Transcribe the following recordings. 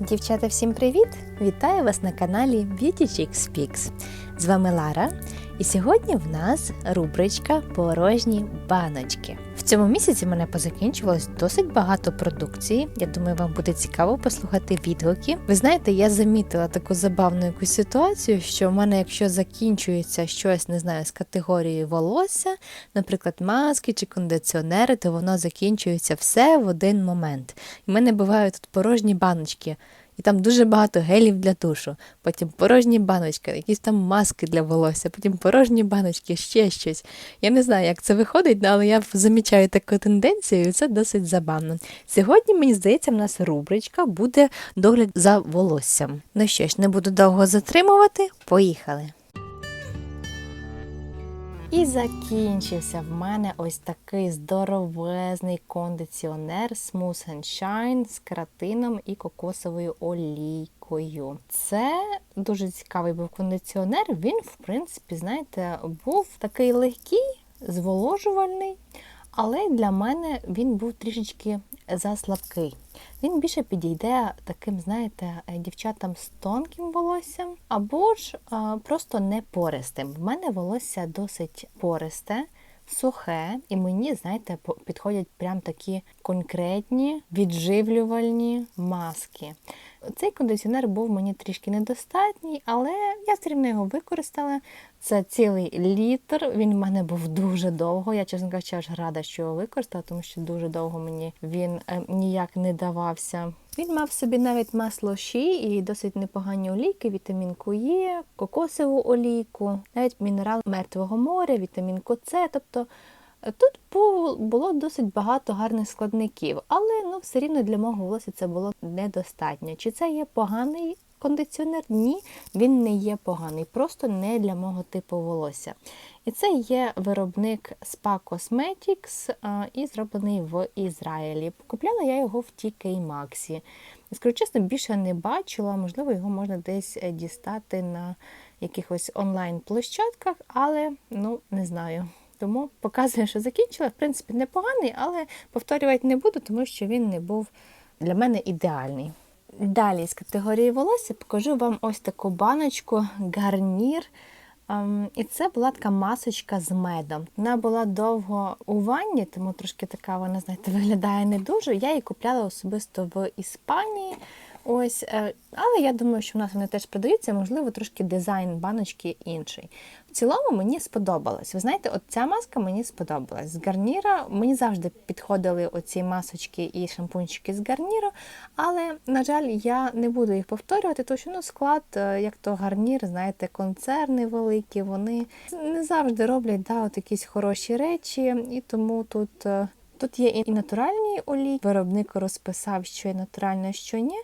Дівчата, всім привіт! Вітаю вас на каналі Beauty Chicks Speaks. З вами Лара, і сьогодні в нас рубричка Порожні баночки. В цьому місяці мене позакінчувалось досить багато продукції. Я думаю, вам буде цікаво послухати відгуки. Ви знаєте, я замітила таку забавну якусь ситуацію, що в мене, якщо закінчується щось, не знаю, з категорії волосся, наприклад, маски чи кондиціонери, то воно закінчується все в один момент. І в мене бувають тут порожні баночки. І там дуже багато гелів для душу, потім порожні баночки, якісь там маски для волосся, потім порожні баночки, ще щось. Я не знаю, як це виходить, але я замічаю таку тенденцію, і це досить забавно. Сьогодні, мені здається, в нас рубричка буде догляд за волоссям. Ну що ж, не буду довго затримувати, поїхали. І закінчився в мене ось такий здоровезний кондиціонер Smooth and Shine з каратином і кокосовою олійкою. Це дуже цікавий був кондиціонер. Він, в принципі, знаєте, був такий легкий, зволожувальний, але для мене він був трішечки заслабкий. Він більше підійде таким, знаєте, дівчатам з тонким волоссям, або ж а, просто не пористим. В мене волосся досить пористе, сухе, і мені, знаєте, підходять прям такі конкретні відживлювальні маски. Цей кондиціонер був мені трішки недостатній, але я все рівно його використала. Це цілий літр. Він в мене був дуже довго. Я, чесно кажучи, аж рада, що його використала, тому що дуже довго мені він е, ніяк не давався. Він мав собі навіть масло ші і досить непогані олійки, вітамінку Е, кокосову олійку, навіть мінерал мертвого моря, вітамінку С. Тобто тут було досить багато гарних складників, але ну все рівно для мого волосся це було недостатньо. Чи це є поганий кондиціонер? Ні, він не є поганий, просто не для мого типу волосся. І це є виробник Spa Cosmetics і зроблений в Ізраїлі. Купляла я його в TK Maxx. І, Скажу чесно, більше не бачила, можливо, його можна десь е, дістати на якихось онлайн-площадках, але ну не знаю. Тому показую, що закінчила. В принципі, непоганий, але повторювати не буду, тому що він не був для мене ідеальний. Далі з категорії волосся покажу вам ось таку баночку гарнір. Ем, І це була така масочка з медом. Вона була довго у ванні, тому трошки така вона, знаєте, виглядає не дуже. Я її купляла особисто в Іспанії. Ось, е, але я думаю, що в нас вони теж продаються, можливо, трошки дизайн баночки інший. В цілому мені сподобалось. Ви знаєте, от ця маска мені сподобалась. З гарніра мені завжди підходили оці масочки і шампунчики з гарніру, але, на жаль, я не буду їх повторювати, тому що ну, склад, е, як то гарнір, знаєте, концерни великі, вони не завжди роблять да, от якісь хороші речі, і тому тут. е, Тут є і натуральні олії. Виробник розписав, що є натуральне, що ні.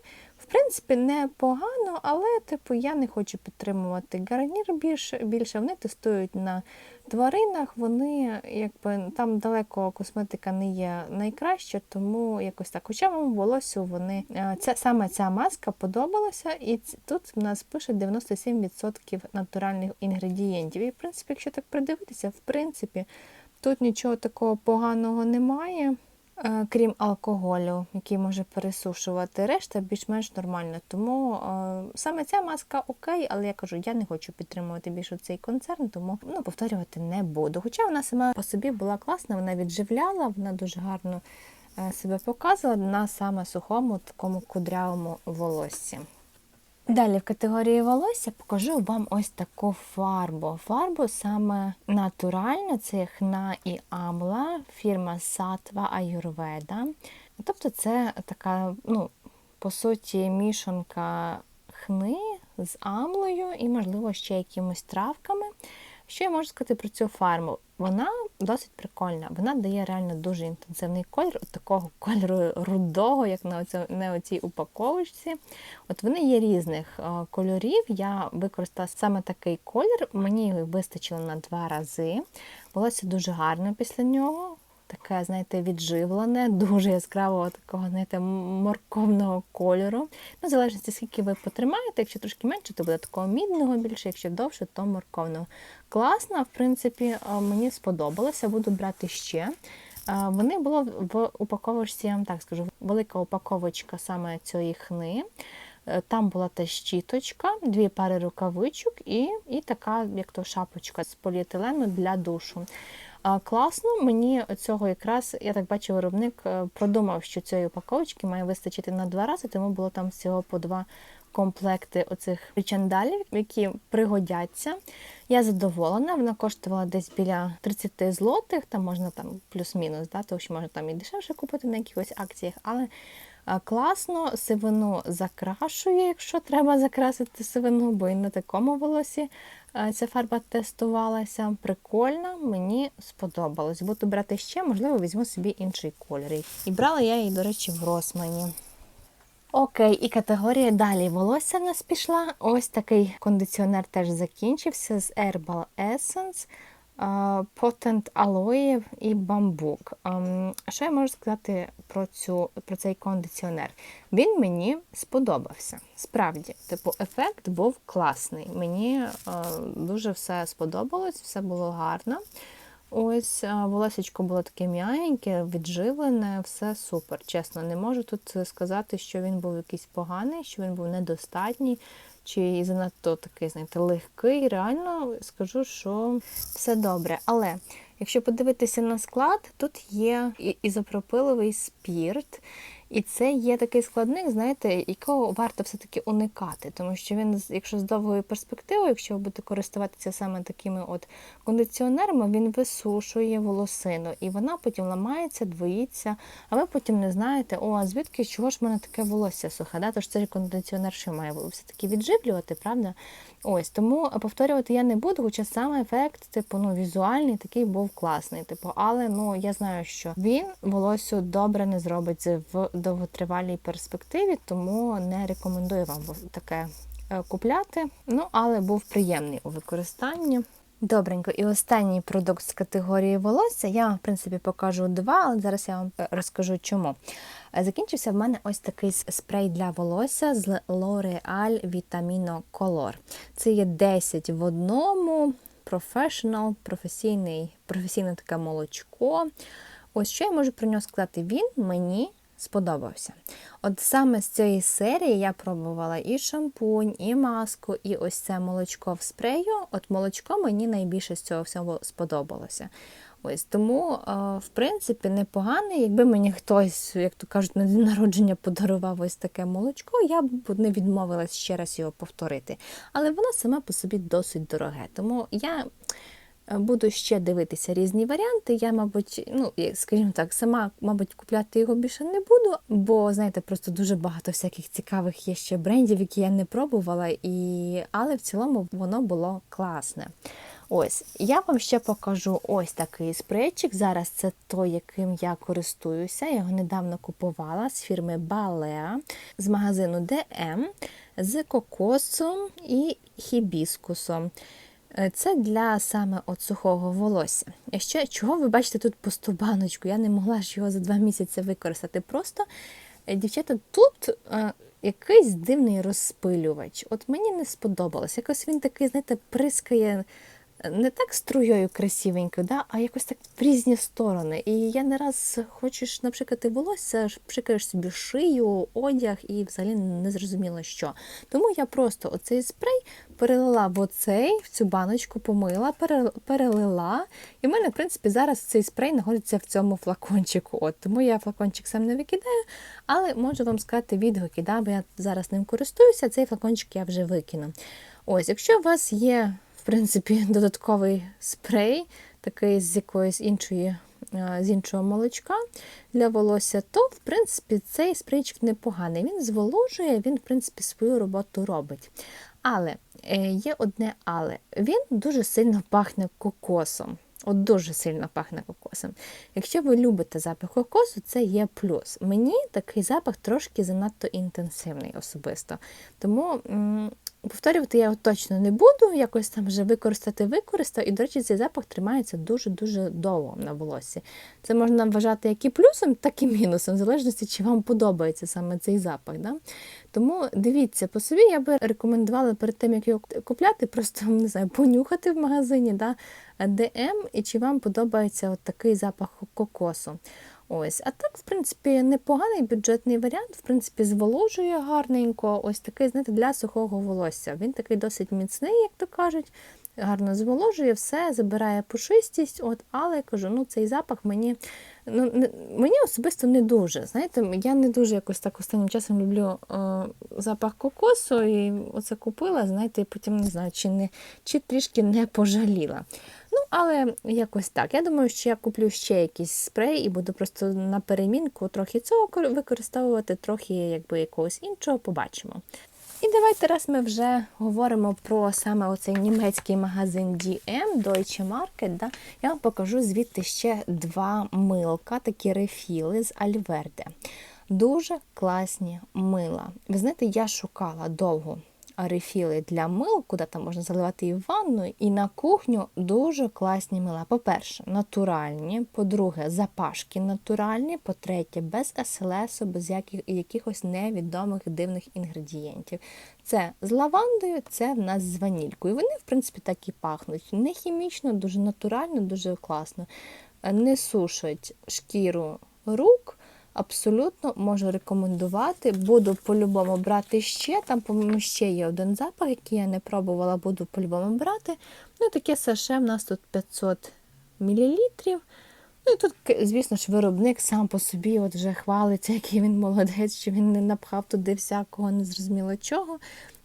В принципі, непогано, але типу я не хочу підтримувати гарнір більше. більше. Вони тестують на тваринах. Вони якби там далеко косметика не є найкраща, тому якось так. Хоча моєму волосю вони е, ця саме ця маска подобалася, і тут в нас пише 97% натуральних інгредієнтів. І в принципі, якщо так придивитися, в принципі. Тут нічого такого поганого немає, крім алкоголю, який може пересушувати. Решта більш-менш нормальна. Тому е, саме ця маска окей, але я кажу, я не хочу підтримувати більше цей концерн, тому ну, повторювати не буду. Хоча вона сама по собі була класна, вона відживляла, вона дуже гарно е, себе показувала на саме сухому такому кудрявому волоссі. Далі в категорії волосся покажу вам ось таку фарбу. Фарбу саме натуральну, це хна і амла, фірма Сатва Аюрведа. Тобто це така, ну, по суті, мішанка хни з амлою і, можливо, ще якимось травками. Що я можу сказати про цю фарбу? Вона досить прикольна. Вона дає реально дуже інтенсивний колір, от такого кольору рудого, як на, оці, на оцій упаковочці. От вони є різних е, кольорів. Я використала саме такий колір. Мені його вистачило на два рази. Волосся дуже гарно після нього. Таке, знаєте, відживлене, дуже яскравого такого, знаєте, морковного кольору. Ну, в залежності, скільки ви потримаєте, якщо трошки менше, то буде такого мідного більше, якщо довше, то морковного. Класно, в принципі, е, мені сподобалося, буду брати ще. Е, Вони було в упаковочці, я вам так скажу, велика упаковочка саме цієї хни. Е, Там була та щіточка, дві пари рукавичок і, і така, як то шапочка з поліетилену для душу. Класно, мені цього якраз, я так бачу, виробник е, продумав, що цієї упаковочки має вистачити на два рази, тому було там всього по два комплекти оцих причандалів, які пригодяться. Я задоволена, вона коштувала десь біля 30 злотих, там можна там плюс-мінус, да, тому що можна там і дешевше купити на якихось акціях, але класно сивину закрашує, якщо треба закрасити сивину, бо і на такому волосі ця фарба тестувалася. Прикольно, мені сподобалось. Буду брати ще, можливо, візьму собі інший колір. І брала я її, до речі, в Росмані. Окей, і категорія далі волосся в нас пішла. Ось такий кондиціонер теж закінчився з Herbal Essence, а, Potent Aloe і бамбук. Ем, Що я можу сказати про, цю, про цей кондиціонер? Він мені сподобався. Справді, типу, ефект був класний. Мені е, дуже все сподобалось, все було гарно. Ось волосечко було таке м'ягеньке, відживлене, все супер. Чесно, не можу тут сказати, що він був якийсь поганий, що він був недостатній, чи занадто такий, знаєте, легкий. Реально скажу, що все добре. Але якщо подивитися на склад, тут є ізопропиловий спірт. І це є такий складник, знаєте, якого варто все-таки уникати, тому що він, якщо з довгою перспективою, якщо ви будете користуватися саме такими от кондиціонерами, він висушує волосину, і вона потім ламається, двоїться, а ви потім не знаєте, о, а звідки чого ж в мене таке волосся сухе? Да? Тож цей кондиціонер що має все-таки відживлювати, правда? Ось тому повторювати я не буду, хоча сам ефект, типу, ну візуальний такий був класний. Типу, але ну я знаю, що він волосю добре не зробить в довготривалій перспективі, тому не рекомендую вам таке е, купляти. Ну, але був приємний у використанні. Добренько, і останній продукт з категорії волосся. Я вам, в принципі, покажу два, але зараз я вам е, розкажу чому. Е, Закінчився в мене ось такий спрей для волосся з L'Oreal Vitamino Color. Це є 10 в одному, professional, професійний, професійне таке молочко. Ось що я можу про нього сказати. Він мені сподобався. От саме з цієї серії я пробувала і шампунь, і маску, і ось це молочко в спрею. От молочко мені найбільше з цього всього сподобалося. Ось тому, в принципі, непогано. Якби мені хтось, як то кажуть, на день народження подарував ось таке молочко, я б не відмовилась ще раз його повторити. Але воно саме по собі досить дороге. Тому я буду ще дивитися різні варіанти. Я, мабуть, ну, скажімо так, сама, мабуть, купляти його більше не буду, бо, знаєте, просто дуже багато всяких цікавих є ще брендів, які я не пробувала, і... але в цілому воно було класне. Ось, я вам ще покажу ось такий спрейчик. Зараз це той, яким я користуюся. Я його недавно купувала з фірми Balea, з магазину DM, з кокосом і хібіскусом. Е, Це для саме от сухого волосся. І ще чого ви бачите тут пусту баночку? Я не могла ж його за два місяці використати. Просто, е, дівчата, тут е, якийсь дивний розпилювач. От мені не сподобалось. Якось він такий, знаєте, прискає е, не так струєю красивенько, да, а якось так в різні сторони. І я не раз хочеш напшикати волосся, ж пшикаєш собі шию, одяг і взагалі не зрозуміло що. Тому я просто оцей спрей перелила в оцей, в цю баночку, помила, перелила. І в мене, в принципі, зараз цей спрей знаходиться в цьому флакончику. От, тому я флакончик сам не викидаю, але можу вам сказати відгуки, да, бо я зараз ним користуюся, цей флакончик я вже викину. Ось, якщо у вас є, принципі, додатковий спрей, такий з якоїсь іншої. е, З іншого молочка для волосся, то в принципі цей спрейчик непоганий. Він зволожує, він, в принципі, свою роботу робить. Але е, є одне але. Він дуже сильно пахне кокосом. От дуже сильно пахне кокосом. Якщо ви любите запах кокосу, це є плюс. Мені такий запах трошки занадто інтенсивний особисто. Тому повторювати я його точно не буду, якось там вже використати використав. І, до речі, цей запах тримається дуже-дуже довго на волосі. Це можна вважати як і плюсом, так і мінусом, в залежності, чи вам подобається саме цей запах. Да? Тому дивіться, по собі я би рекомендувала перед тим, як його купляти, просто не знаю, понюхати в магазині да, DM, і чи вам подобається от такий запах кокосу. Ось, а так, в принципі, непоганий бюджетний варіант, в принципі, зволожує гарненько. Ось такий, знаєте, для сухого волосся. Він такий досить міцний, як то кажуть, гарно зволожує все, забирає пушистість. От, але я кажу, ну цей запах мені ну, не, мені особисто не дуже. Знаєте, я не дуже якось так останнім часом люблю е, запах кокосу, і оце купила, знаєте, і потім не знаю, чи не чи трішки не пожаліла. Але якось так. Я думаю, що я куплю ще якийсь спрей і буду просто на перемінку трохи цього використовувати, трохи якби якогось іншого побачимо. І давайте раз ми вже говоримо про саме оцей німецький магазин DM, Deutsche Market, да, я вам покажу звідти ще два милка, такі рефіли з Альверде. Дуже класні мила. Ви знаєте, я шукала довго рефіли для мил, куди там можна заливати і в ванну, і на кухню дуже класні мила. По-перше, натуральні, по-друге, запашки натуральні, по-третє, без СЛС, без яких, якихось невідомих дивних інгредієнтів. Це з лавандою, це в нас з ванількою. Вони, в принципі, так і пахнуть. Не хімічно, дуже натурально, дуже класно. Не сушать шкіру рук абсолютно можу рекомендувати. Буду по-любому брати ще. Там, по-моєму, ще є один запах, який я не пробувала, буду по-любому брати. Ну, таке саше в нас тут 500 мл. Ну і тут, звісно ж, виробник сам по собі от вже хвалиться, який він молодець, що він не напхав туди всякого, незрозуміло чого.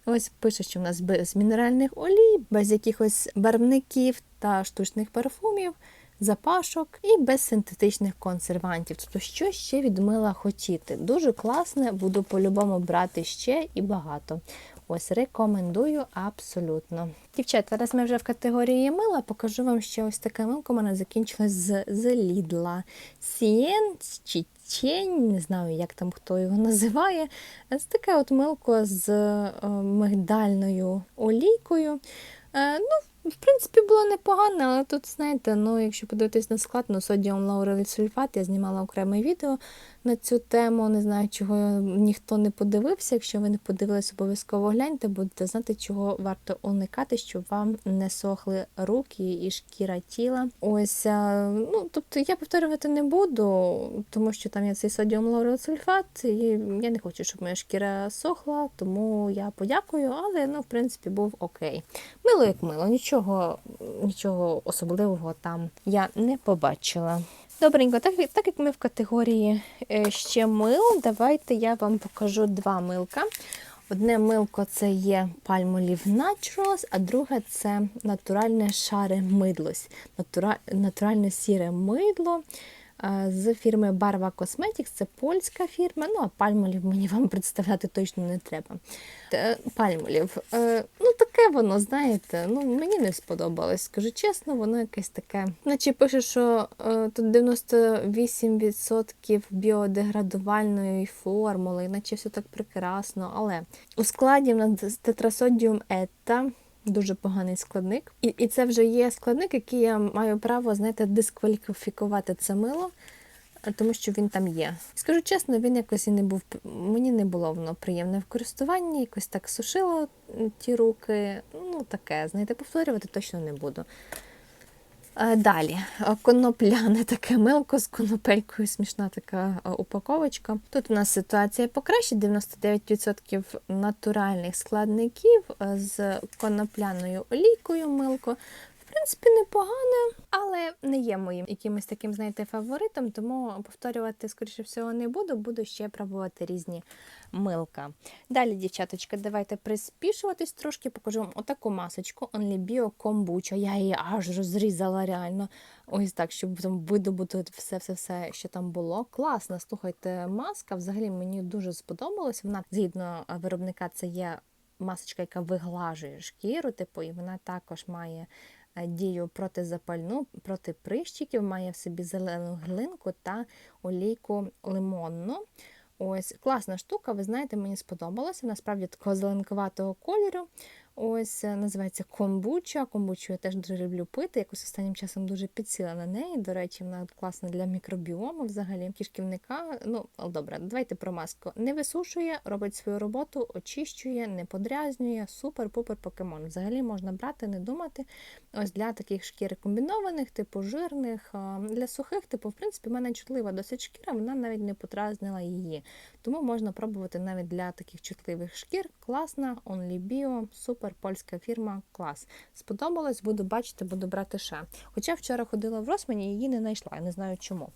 Ось пише, що в нас без мінеральних олій, без якихось барвників та штучних парфумів запашок і без синтетичних консервантів. Тобто, що ще від мила хотіти. Дуже класне, буду по-любому брати ще і багато. Ось рекомендую абсолютно. Дівчата, зараз ми вже в категорії мила, покажу вам ще ось таке милко у мене закінчилось з, з Лідла. Сієн чи Чень, не знаю, як там хто його називає. Це таке от милко з е, мигдальною олійкою. Е, ну, в принципі, було непогано, але тут, знаєте, ну, якщо подивитись на склад, ну, содіум лауревий сульфат, я знімала окреме відео на цю тему. Не знаю, чого ніхто не подивився. Якщо ви не подивились, обов'язково гляньте, будете знати, чого варто уникати, щоб вам не сохли руки і шкіра тіла. Ось, ну, тобто я повторювати не буду, тому що там є цей содіум лауревий і я не хочу, щоб моя шкіра сохла, тому я подякую, але ну, в принципі був окей. Мило як мило, нічого, нічого особливого там я не побачила. Добренько, так, так як ми в категорії е, ще мил, давайте я вам покажу два милка. Одне милко це є Palmolive Naturals, а друге це натуральне шаре мидлось, натура, натуральне сіре мидло з фірми Barva Cosmetics, це польська фірма. Ну, а пальмолів мені вам представляти точно не треба. Пальмолів, е, ну таке воно, знаєте, ну мені не сподобалось. Скажу чесно, воно якесь таке. Наче пише, що е, тут 98% біодеградувальної формули, наче все так прекрасно. Але у складі в нас тетрасодіум ета. Дуже поганий складник. І і це вже є складник, який я маю право, знаєте, дискваліфікувати це мило, тому що він там є. Скажу чесно, він якось і не був, мені не було воно приємне в користуванні, якось так сушило ті руки. Ну, таке, знаєте, повторювати точно не буду. Е, далі, е, конопляне таке милко з конопелькою, смішна така е, упаковочка. Тут у нас ситуація покраще: 99% натуральних складників з конопляною олійкою милко принципі, непогане, але не є моїм якимось таким, знаєте, фаворитом, тому повторювати, скоріше всього, не буду, буду ще пробувати різні милка. Далі, дівчаточка, давайте приспішуватись трошки, покажу вам отаку масочку Only Bio Kombucha. Я її аж розрізала реально. Ось так, щоб там видобути все-все-все, що там було. Класно, слухайте, маска взагалі мені дуже сподобалась. Вона згідно виробника, це є масочка, яка виглажує шкіру, типу, і вона також має дію протизапальну, проти прищиків, має в собі зелену глинку та олійку лимонну. Ось класна штука, ви знаєте, мені сподобалося. Насправді такого зеленкуватого кольору. Ось е, називається комбуча. Комбучу я теж дуже люблю пити. Якось останнім часом дуже підсіла на неї. До речі, вона класна для мікробіому взагалі. Кишківника. Ну, добре, давайте про маску. Не висушує, робить свою роботу, очищує, не подрязнює. Супер-пупер покемон. Взагалі можна брати, не думати. Ось для таких шкір комбінованих, типу жирних, для сухих, типу, в принципі, в мене чутлива досить шкіра, вона навіть не подразнила її. Тому можна пробувати навіть для таких чутливих шкір. Класна, Only Bio, супер польська фірма, клас. Сподобалось, буду бачити, буду брати ще. Хоча вчора ходила в Росмані, її не знайшла, я не знаю чому.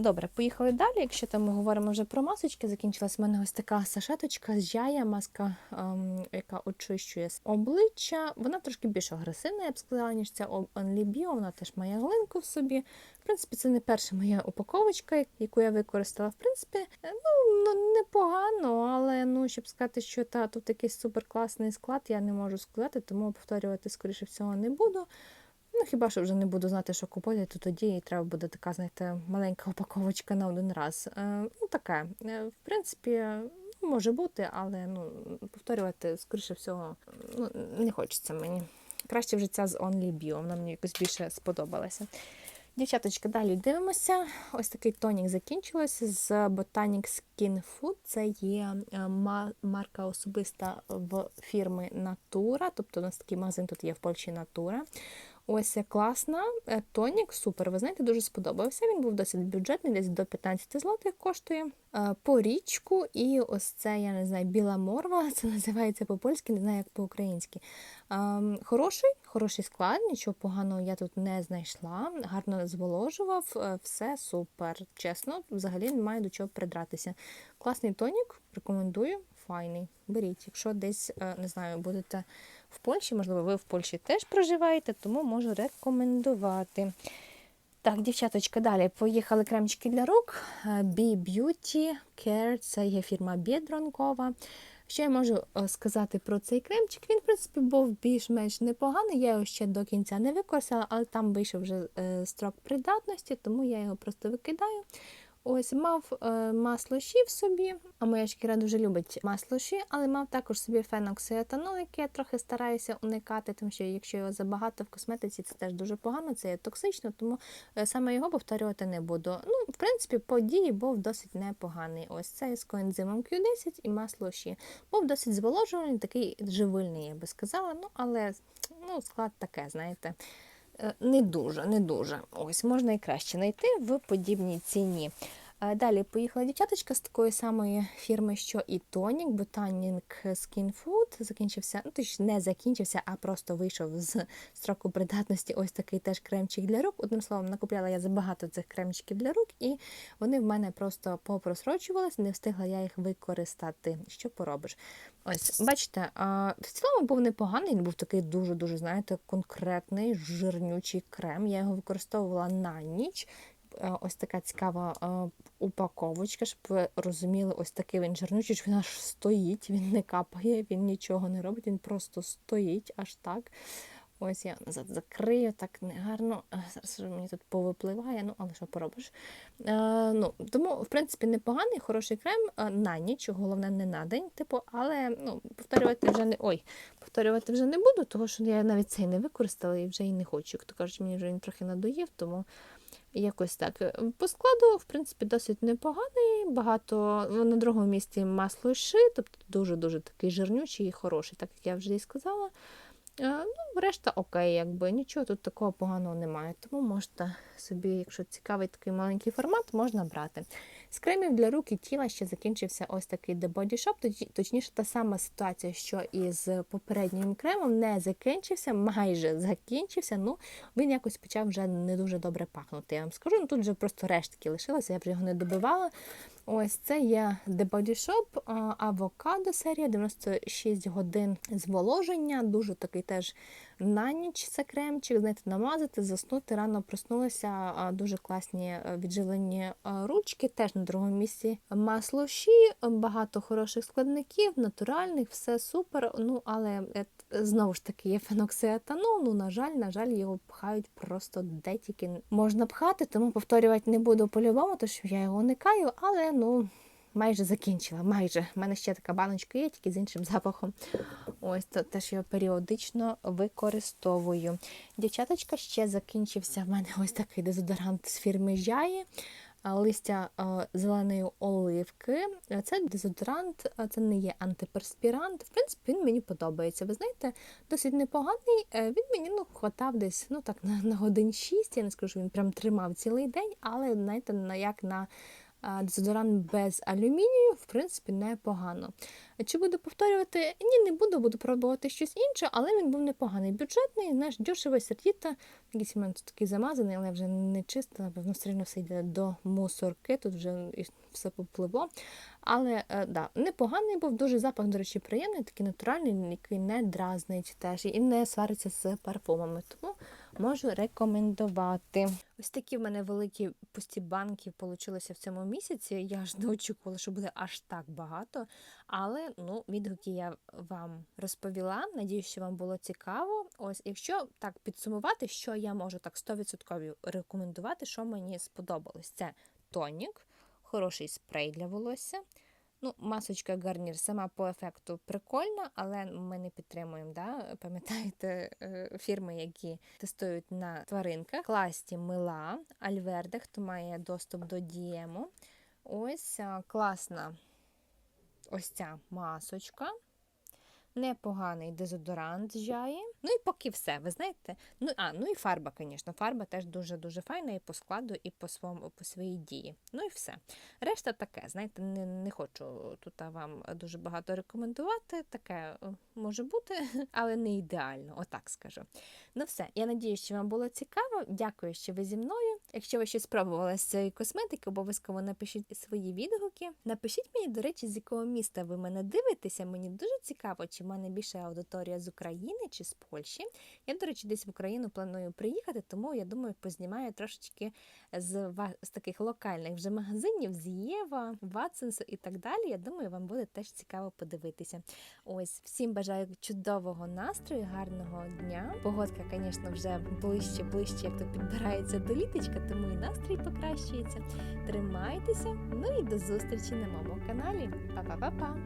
Добре, поїхали далі. Якщо там ми говоримо вже про масочки, закінчилась в мене ось така сашеточка з жая, маска, ем, яка очищує обличчя. Вона трошки більш агресивна, я б сказала, ніж ця Only Bio, Вона теж має глинку в собі. В принципі, це не перша моя упаковочка, яку я використала. В принципі, ну, ну непогано, але ну, щоб сказати, що та тут якийсь суперкласний склад, я не можу сказати, тому повторювати, скоріше всього, не буду. Ну, хіба що вже не буду знати, що купити, то тоді і треба буде така, знаєте, маленька упаковочка на один раз. Е, ну, таке. Е, в принципі, може бути, але ну, повторювати, скоріше всього, ну, не хочеться мені. Краще вже ця з Only вона мені якось більше сподобалася. Дівчаточка, далі дивимося. Ось такий тонік закінчилося з Botanic Skin Food. Це є е, марка особиста в фірми Natura. Тобто у нас такий магазин тут є в Польщі Natura. Ось класна. Е, тонік, супер. Ви знаєте, дуже сподобався. Він був досить бюджетний, десь до 15 злотих коштує. Е, по річку, і ось це, я не знаю, біла морва, це називається по-польськи, не знаю, як по-українськи. Ем, хороший, хороший склад, нічого поганого я тут не знайшла. Гарно зволожував, е, все супер. Чесно, взагалі немає до чого придратися. Класний тонік, рекомендую, файний. Беріть, якщо десь, не знаю, будете в Польщі, можливо, ви в Польщі теж проживаєте, тому можу рекомендувати. Так, дівчаточка, далі поїхали кремчики для рук. Be Beauty Care, це є фірма Бєдронкова. Що я можу е, сказати про цей кремчик? Він, в принципі, був більш-менш непоганий. Я його ще до кінця не використала, але там вийшов вже е, строк придатності, тому я його просто викидаю. Ось мав е, масло ші в собі, а моя шкіра дуже любить масло ші, але мав також собі феноксиетанол, який я трохи стараюся уникати, тому що якщо його забагато в косметиці, це теж дуже погано, це є токсично, тому е, саме його повторювати не буду. Ну, в принципі, по дії був досить непоганий. Ось це з коензимом Q10 і масло ші. Був досить зволожуваний, такий живильний, я би сказала. Ну, але ну, склад таке, знаєте. Е, не дуже, не дуже. Ось можна і краще знайти в подібній ціні. Далі поїхала дівчаточка з такої самої фірми, що і Тонік, Botanic Skin Food. Закінчився, ну точно не закінчився, а просто вийшов з строку придатності ось такий теж кремчик для рук. Одним словом, накупляла я забагато цих кремчиків для рук, і вони в мене просто попросрочувалися, не встигла я їх використати. Що поробиш? Ось, бачите, в цілому був непоганий, він був такий дуже-дуже, знаєте, конкретний жирнючий крем. Я його використовувала на ніч. Е, ось така цікава е, упаковочка, щоб ви розуміли, ось такий він жирнючий, він аж стоїть, він не капає, він нічого не робить, він просто стоїть аж так. Ось я назад закрию, так негарно. Е, зараз мені тут повипливає, ну, але що поробиш. Е, ну, Тому, в принципі, непоганий, хороший крем на ніч, головне, не на день, типу, але ну, повторювати вже не ой, повторювати вже не буду, тому що я навіть цей не використала і вже і не хочу. Як то кажуть, мені вже він трохи надоїв, тому Якось так. Е, по складу, в принципі, досить непоганий. Багато на другому місці масло ши, тобто дуже-дуже такий жирнючий і хороший, так як я вже і сказала. Е, ну, Решта окей, якби нічого тут такого поганого немає. Тому можете собі, якщо цікавий такий маленький формат, можна брати. З кремів для рук і тіла ще закінчився ось такий The Body Shop, точніше, та сама ситуація, що і з попереднім кремом, не закінчився, майже закінчився. Ну, він якось почав вже не дуже добре пахнути. Я вам скажу, ну тут вже просто рештки лишилися, я вже його не добивала. Ось це є The Body Shop авокадо серія 96 годин зволоження. Дуже такий теж на ніч це кремчик, знаєте, намазати, заснути, рано проснулися. Дуже класні е, відживлені е, ручки, теж на другому місці масло ші, багато хороших складників, натуральних, все супер. Ну, але е, знову ж таки є феноксиетанол, ну, на жаль, на жаль, його пхають просто де тільки можна пхати, тому повторювати не буду по-любому, тому що я його уникаю, але ну. Майже закінчила. Майже. У мене ще така баночка є, тільки з іншим запахом. Ось то теж я періодично використовую. Дівчаточка, ще закінчився в мене ось такий дезодорант з фірми Жаї. Листя зеленої оливки. Це дезодорант, це не є антиперспірант. В принципі, він мені подобається. Ви знаєте, досить непоганий. Е, Він мені ну, хватав десь ну, так, на, на годин 6. Я не скажу, він прям тримав цілий день, але знаєте, як на дезодорант без алюмінію, в принципі, непогано. Чи буду повторювати? Ні, не буду, буду пробувати щось інше, але він був непоганий, бюджетний, знаєш, дешевий, сердіта. Якийсь тут такий замазаний, але вже не чисто, воно все одно все йде до мусорки, тут вже все попливло. Але е, да, непоганий був, дуже запах, до речі, приємний, такий натуральний, який не дразнить теж і не свариться з парфумами. Тому можу рекомендувати. Ось такі в мене великі пусті банки получилися в цьому місяці. Я ж не очікувала, що буде аж так багато. Але ну, відгуки я вам розповіла. Надію, що вам було цікаво. Ось, якщо так підсумувати, що я можу так 100% рекомендувати, що мені сподобалось. Це тонік, хороший спрей для волосся. Ну, масочка гарнір сама по ефекту прикольна, але ми не підтримуємо. Да? Пам'ятаєте е, фірми, які тестують на тваринках. Класті мила, Альверде, хто має доступ до дієму. Ось а, класна ось ця масочка. Непоганий дезодорант Жаї. Ну і поки все, ви знаєте. Ну, а, ну і фарба, звісно. Фарба теж дуже-дуже файна і по складу, і по своєму, по своїй дії. Ну і все. Решта таке, знаєте, не, не хочу тут вам дуже багато рекомендувати. Таке е, може бути, але не ідеально, отак скажу. Ну все, я надію, що вам було цікаво. Дякую, що ви зі мною. Якщо ви щось спробували з цієї косметики, обов'язково напишіть свої відгуки. Напишіть мені, до речі, з якого міста ви мене дивитеся. Мені дуже цікаво, чи в мене більше аудиторія з України чи з Польщі. Я, до речі, десь в Україну планую приїхати, тому я думаю, познімаю трошечки з, ва- з таких локальних вже магазинів, з Єва, Ватсенсу і так далі. Я думаю, вам буде теж цікаво подивитися. Ось всім бажаю чудового настрою, гарного дня. Погодка, звісно, вже ближче, ближче, як то підбирається до літочка, тому і настрій покращується. Тримайтеся, ну і до зустрічі на моєму каналі. Па-па-па-па!